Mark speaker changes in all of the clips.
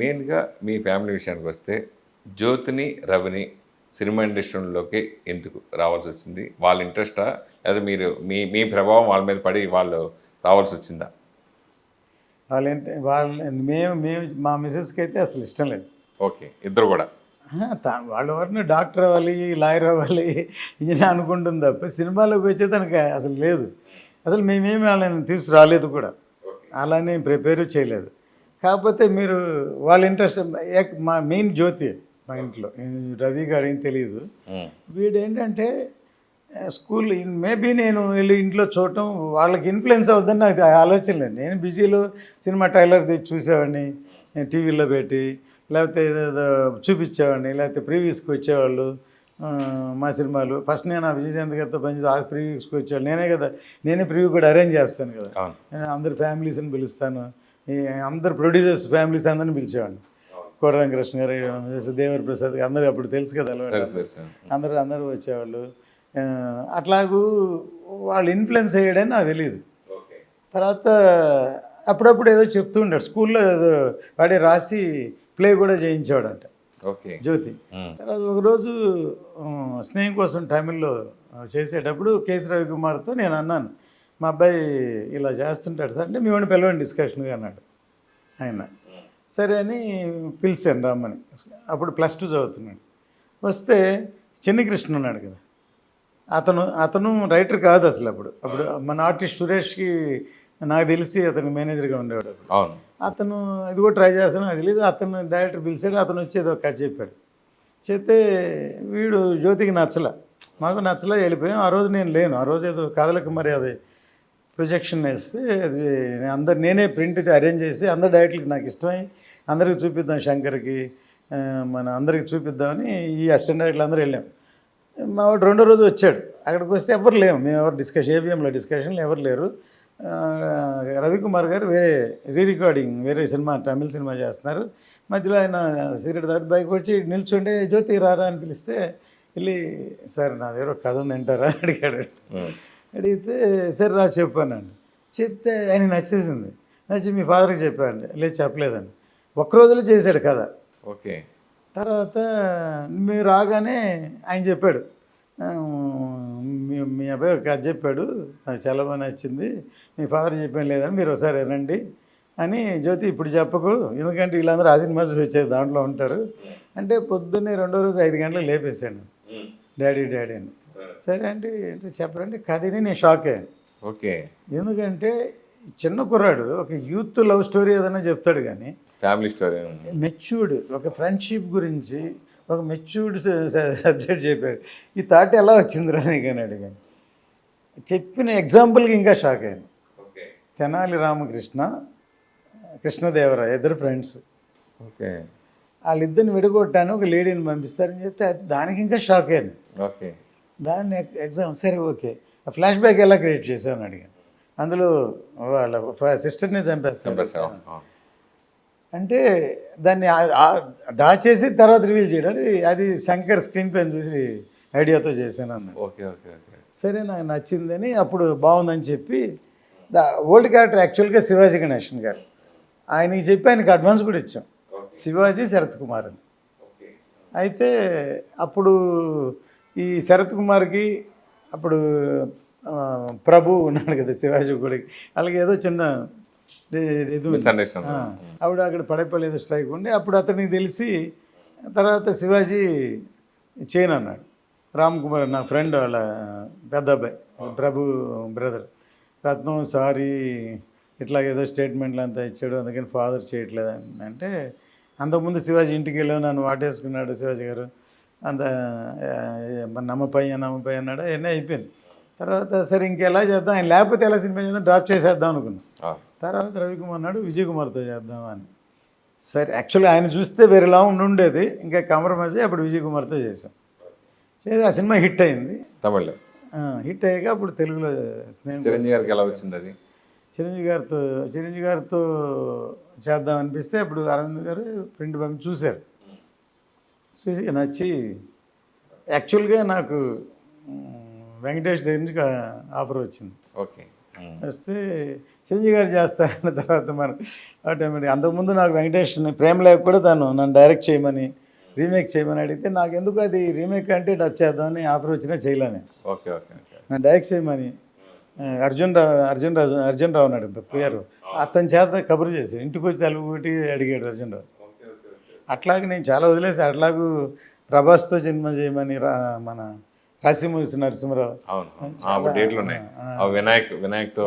Speaker 1: మెయిన్గా మీ ఫ్యామిలీ విషయానికి వస్తే జ్యోతిని రవిని సినిమా ఇండస్ట్రీలోకి ఎందుకు రావాల్సి వచ్చింది? వాళ్ళ ఇంట్రెస్టా? లేదా మీరు మీ మీ ప్రభావం వాళ్ళ మీద పడి వాళ్ళు రావాల్సి వచ్చిందా?
Speaker 2: వాళ్ళేంటి వాళ్ళ మేము మేము మా మిస్సెస్కి అయితే అసలు ఇష్టం లేదు.
Speaker 1: ఓకే. ఇద్దరు కూడా?
Speaker 2: వాళ్ళు ఎవరిని డాక్టర్ అవ్వాలి లాయర్ అవ్వాలి ఇంజనీర్ అనుకుంటుంది తప్ప సినిమాలోకి వచ్చే తనకి అసలు లేదు. అసలు మేమేమి వాళ్ళని తీసుకురాలేదు కూడా. అలానే ప్రిపేర్ చేయలేదు. కాకపోతే మీరు వాళ్ళ ఇంట్రెస్ట్ మా మెయిన్ జ్యోతి మా ఇంట్లో. రవి గారు ఏం తెలియదు. వీడు ఏంటంటే స్కూల్ మేబీ నేను వెళ్ళి ఇంట్లో చూడటం వాళ్ళకి ఇన్ఫ్లుయెన్స్ అవుద్దని నాకు ఆలోచన లేదు. నేను బిజీలో సినిమా ట్రైలర్ తెచ్చి చూసేవాడిని టీవీలో పెట్టి లేకపోతే ఏదేదో చూపించేవాడిని లేకపోతే ప్రీవియస్కి వచ్చేవాళ్ళు మా సినిమాలు. ఫస్ట్ నేను ఆ విజయశాంత్ గారితో పనిచేసి ఆ ప్రీవియస్కి వచ్చేవాళ్ళు. నేనే కదా నేనే ప్రీవ్యూ కూడా అరేంజ్ చేస్తాను కదా. నేను అందరు ఫ్యామిలీస్ని పిలుస్తాను. అందరు ప్రొడ్యూసర్స్ ఫ్యామిలీస్ అందరిని పిలిచేవాడిని కోట వెంకటకృష్ణ గారు దేవర ప్రసాద్ గారు అందరూ అప్పుడు తెలుసు కదా అందరూ అందరూ వచ్చేవాళ్ళు. అట్లాగూ వాళ్ళు ఇన్ఫ్లుయెన్స్ అయ్యాడని నాకు తెలియదు తర్వాత అప్పుడప్పుడు ఏదో చెప్తూ ఉంటాడు. స్కూల్లో ఏదో వాడే రాసి ప్లే కూడా చేయించేవాడంట.
Speaker 1: ఓకే.
Speaker 2: జ్యోతి. తర్వాత ఒకరోజు స్నేహం కోసం తమిళ్ళో చేసేటప్పుడు కేసీ రవికుమార్తో నేను అన్నాను మా అబ్బాయి ఇలా చేస్తుంటాడు సార్. అంటే మీ వాడిని పిలవండి డిస్కషన్గా అన్నాడు. ఆయన. సరే అని పిలిచాను రమ్మని. అప్పుడు ప్లస్ టూ చదువుతున్నాడు. వస్తే చిన్ని కృష్ణ ఉన్నాడు కదా. అతను అతను రైటర్ కాదు అసలు అప్పుడు. అప్పుడు మన ఆర్టిస్ట్ సురేష్కి నాకు తెలిసి అతను మేనేజర్గా ఉండేవాడు అప్పుడు. అతను ఇది కూడా ట్రై చేస్తాను అది లేదు. అతను డైరెక్టర్ పిలిచాడు అతను వచ్చి ఏదో కథ చెప్పాడు. చెప్తే వీడు జ్యోతికి నచ్చల. మాకు నచ్చలే వెళ్ళిపోయాం. ఆ రోజు నేను లేను. ఆ రోజు ఏదో కథలకు మరి అది ప్రొజెక్షన్ వేస్తే అది అందరు నేనే ప్రింట్ అరేంజ్ చేసి అందరు డైరెక్ట్లకి నాకు ఇష్టమై అందరికి చూపిద్దాం శంకర్కి మన అందరికి చూపిద్దామని ఈ అసిస్టెంట్ డైరెక్టర్లు అందరూ వెళ్ళాం. మా వాడు రెండో రోజు వచ్చాడు. అక్కడికి వస్తే ఎవరు లేము మేము ఎవరు డిస్కషన్ ఏబిఎంలో డిస్కషన్లు ఎవరు లేరు. రవికుమార్ గారు వేరే రీ రికార్డింగ్ వేరే సినిమా తమిళ సినిమా చేస్తున్నారు. మధ్యలో ఆయన సిగరెట్ దాటి బైక్ వచ్చి నిల్చుంటే జ్యోతి రారా అని పిలిస్తే వెళ్ళి సార్ నా దగ్గర కథ ఉంది అడిగాడు. అడిగితే సరే రా చెప్పానండి చెప్తే ఆయన నచ్చేసింది. నచ్చి మీ ఫాదర్కి చెప్పాడు లేదు చెప్పలేదండి. ఒక్క రోజులో చేశాడు కథ.
Speaker 1: ఓకే.
Speaker 2: తర్వాత మీరు రాగానే ఆయన చెప్పాడు. "ఆ, మీ మీ అబ్బాయి ఒక కథ చెప్పాడు. నాకు చాలా బాగా నచ్చింది. మీ ఫాదర్ చెప్పాను లేదని మీరు ఒకసారి వినండి అని జ్యోతి ఇప్పుడు చెప్పకు. ఎందుకంటే వీళ్ళందరూ ఆ సినిమా చూసి వచ్చేది దాంట్లో ఉంటారు. అంటే పొద్దున్నే రెండో రోజు ఐదు గంటలకు లేపేశాను డాడీ డాడీ అని. సరే అంటే ఏంటి చెప్పరంటే కథని నేను షాక్. అయ్యాను
Speaker 1: ఓకే.
Speaker 2: ఎందుకంటే చిన్న కుర్రాడు ఒక యూత్ లవ్ స్టోరీ ఏదైనా చెప్తాడు కానీ
Speaker 1: ఫ్యామిలీ స్టోరీ
Speaker 2: మెచ్యూర్డ్ ఒక ఫ్రెండ్షిప్ గురించి ఒక మెచ్యూర్డ్ సబ్జెక్ట్ చెప్పాడు. ఈ థాట్ ఎలా వచ్చిందిరా నీకు అని అడిగాను. చెప్పిన ఎగ్జాంపుల్కి ఇంకా షాక్ అయ్యాను. తెనాలి రామకృష్ణ కృష్ణదేవరాయ ఇద్దరు ఫ్రెండ్స్.
Speaker 1: ఓకే.
Speaker 2: వాళ్ళిద్దరిని విడగొట్టాను ఒక లేడీని పంపిస్తారని చెప్తే దానికి ఇంకా షాక్ అయ్యాను.
Speaker 1: ఓకే.
Speaker 2: దాన్ని ఎగ్- ఎగ్జామ్ సరే ఓకే. ఫ్లాష్ బ్యాక్ ఎలా క్రియేట్ చేశాను అడిగాను. అందులో వాళ్ళ సిస్టర్ని చంపేస్తాను. అంటే దాన్ని దాచేసి తర్వాత రివీల్ చేయడం. అది అది శంకర్ స్క్రీన్ ప్లేని చూసి ఐడియాతో చేశాను అన్నాడు.
Speaker 1: Okay okay okay.
Speaker 2: సరే నాకు నచ్చిందని అప్పుడు బాగుందని చెప్పి ద ఓల్డ్ క్యారెక్టర్ యాక్చువల్గా శివాజీ గణేషన్ గారు. ఆయనకి చెప్పి ఆయనకి అడ్వాన్స్ కూడా ఇచ్చాం. శివాజీ శరత్ కుమార్ అని. అయితే అప్పుడు ఈ శరత్ కుమార్కి అప్పుడు ప్రభు ఉన్నాడు కదా శివాజీ గుడికి. అలాగే ఏదో చిన్న ఆవిడ అక్కడ పడేపల్లి ఏదో స్ట్రైక్ ఉండి అప్పుడు అతనికి తెలిసి తర్వాత శివాజీ చేయను అన్నాడు. రామ్ కుమార్ నా ఫ్రెండ్ వాళ్ళ పెద్ద అబ్బాయి ప్రభు బ్రదర్. రత్నం సారీ ఇట్లా ఏదో స్టేట్మెంట్లు అంతా ఇచ్చాడు అందుకని ఫాదర్ చేయట్లేదు అని అంటే అంతకుముందు శివాజీ ఇంటికి వెళ్ళావు నన్ను వాటేసుకున్నాడు శివాజీ గారు. అంత ఆ, మన నమ్మపై నమ్మపై అన్నాడు. అవన్నీ అయిపోయింది. తర్వాత సరే ఇంకెలా చేద్దాం? ఆయన లేకపోతే ఎలా సినిమా చేద్దాం? డ్రాప్ చేసేద్దాం అనుకున్నాం. తర్వాత రవికుమార్ అన్నాడు విజయ్ కుమార్తో చేద్దాం అని. సరే యాక్చువల్గా ఆయన చూస్తే వేరేలా ఉండి ఉండేది. ఇంకా కాంప్రమైజ్ అప్పుడు విజయ్ కుమార్తో చేసాం చేసి ఆ సినిమా హిట్ అయింది.
Speaker 1: తమిళ్ళో.
Speaker 2: ఆ, హిట్ అయ్యాక అప్పుడు తెలుగులో స్నేహం
Speaker 1: చిరంజీవి గారికి ఎలా వచ్చింది అది?
Speaker 2: చిరంజీవి గారితో చిరంజీవి గారితో చేద్దాం అనిపిస్తే అప్పుడు అరవింద్ గారు ప్రింట్ పంపి చూశారు. చూసి నచ్చి యాక్చువల్గా నాకు వెంకటేష్ దగ్గర నుంచి ఆఫర్ వచ్చింది.
Speaker 1: ఓకే.
Speaker 2: వస్తే చిరంజీవి గారు చేస్తారన్న తర్వాత మరి ఆటోమేటిక్ అంతకుముందు నాకు వెంకటేష్ ప్రేమ లేక కూడా తను నన్ను డైరెక్ట్ చేయమని రీమేక్ చేయమని అడిగితే నాకు ఎందుకు అది రీమేక్ అంటే డబ్ చేద్దామని ఆఫర్ వచ్చినా చేయలేను
Speaker 1: ఓకే ఓకే
Speaker 2: నన్ను డైరెక్ట్ చేయమని అర్జున్ రావు అర్జున్ రావు అర్జున్ రావు ఉన్నాడు పేరు అతని చేత కబురు చేసి ఇంటికి వచ్చి తెలుగు ఒకటి అడిగాడు అర్జున్ రావు. అట్లాగే నేను చాలా వదిలేసి అట్లాగూ ప్రభాస్తో జన్మ చేయమని రా మన కాశీమూసి నరసింహరావు.
Speaker 1: అవును. డేట్లు ఉన్నాయి. ఆ వినాయక్ వినాయక్తో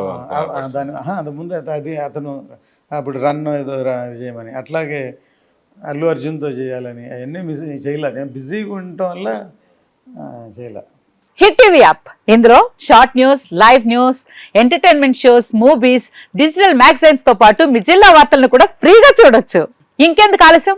Speaker 2: దాని అంత ముందు అది అతను అప్పుడు రన్ ఏదో చేయమని. అట్లాగే అల్లు అర్జున్తో చేయాలని అవన్నీ మిస్ చేయలే. నేను బిజీగా ఉండటం వల్ల చేయలే.
Speaker 3: Hit TV app. ఇందులో short news live news entertainment shows movies digital మ్యాగజైన్స్తో పాటు మీ జిల్లా వార్తలను కూడా ఫ్రీగా చూడొచ్చు. ఇంకెందుకు ఆలస్యం?